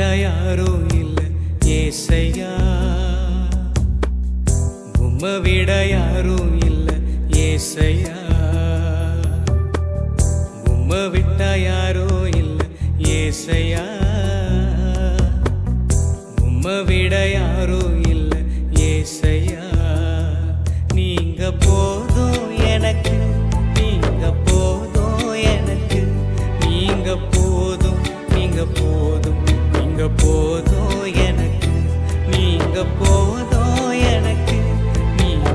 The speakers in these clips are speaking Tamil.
உம்மை யாரோ இல்லை ஏசையா. உம்மை விட யாரோ இல்லை ஏசையா. உம்மை விட்ட யாரோ இல்லை ஏசையா. உம்மை விட யாரோ இல்லை ஏசையா.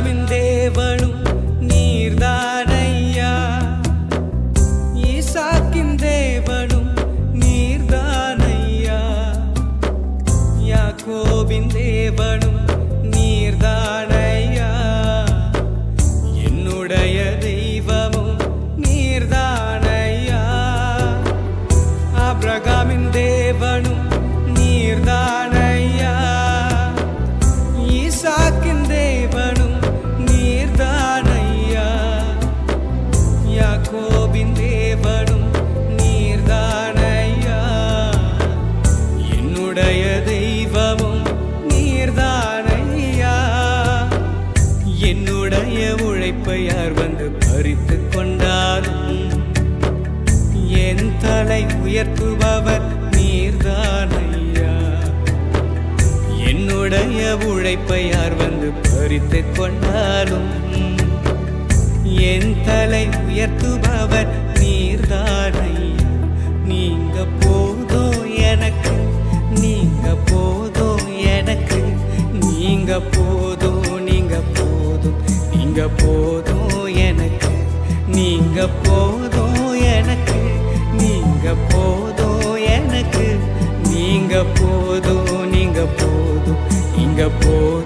coming there. என்னுடைய யார் வந்து பறித்து கொண்டாலும் என் தலை உயர்த்துபவர் நீர்தானையா? என்னுடைய உழைப்பை யார் வந்து பறித்து கொண்டாலும் என் தலை உயர்த்துபவர் நீர்தானையா? நீங்க போதும் எனக்கு நீங்க போதும் எனக்கு நீங்க போ நீங்க போதும் எனக்கு நீங்க போதும் எனக்கு நீங்க போதும் எனக்கு நீங்க போதும் நீங்க போதும் இங்க போதும்.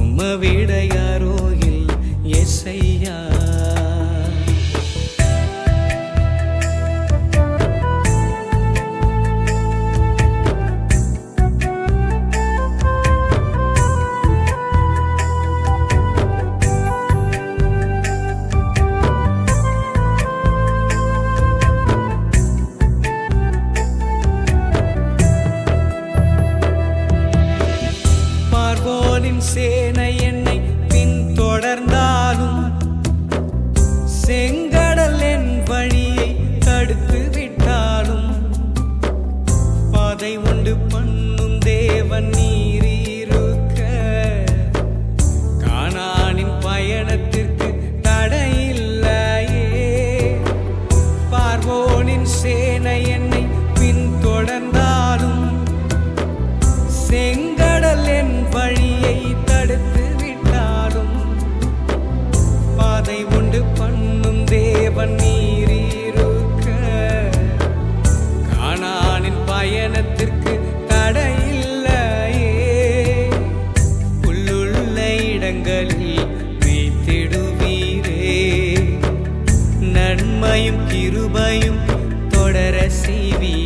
உம்ம விடையாரோயில் எஸ்ஐயா. கிருபையும் தொடர செய்வீர்.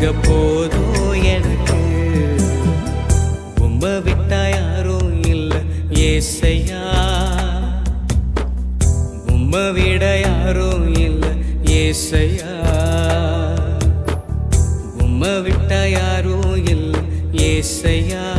நீங்க போதும் எனக்கு. உம்ப விட்டா யாரும் இல்லை ஏசையா. உம்ப உம்ம விட்டா யாரும் இல்லை ஏசையா.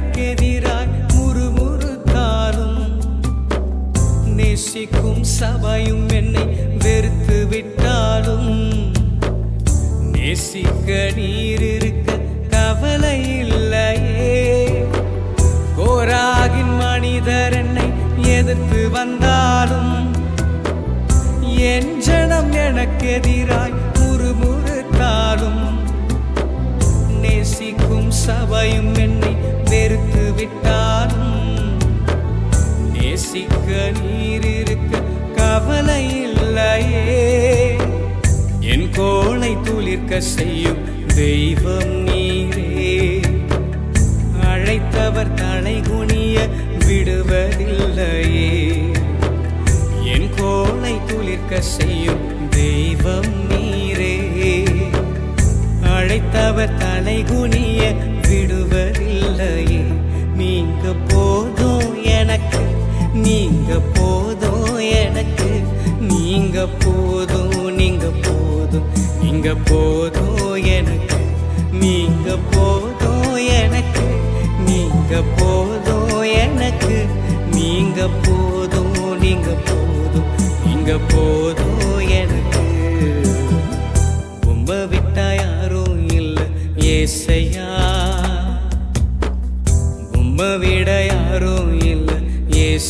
ஜனம் முறுமுறுத்தாலும் நேசிக்கும் சபையும் என்னை வெறுத்து விட்டாலும் நேசிக்க நீர் இருக்க கவலை இல்லையே. கோராகின் மனிதர் என்னை எதிர்த்து வந்தாலும் என் ஜனம் எனக்கு எதிராய் முறுமுறுத்தாலும் நேசிக்கும் சபையும் என்னை வெறுத்து விட்டாலும் நேசிக்க நீர் இருக்க கவலை இல்லையே. என் கோளை துளிர்க்க செய்யும் தெய்வம் நீரே. அழைத்தவர் தலை குனிய விடுவதில்லையே. என் கோளை துளிர்க்க செய்யும் தெய்வம் நீரே. அழைத்தவர் தலை குனி நீங்க போதும் எனக்கு. நீங்க போதும் நீங்க போதும் நீங்க போதும் எனக்கு. நீங்க போதும் எனக்கு நீங்க போதும் எனக்கு. நீங்க போதும் நீங்க போதும் நீங்க போதும்.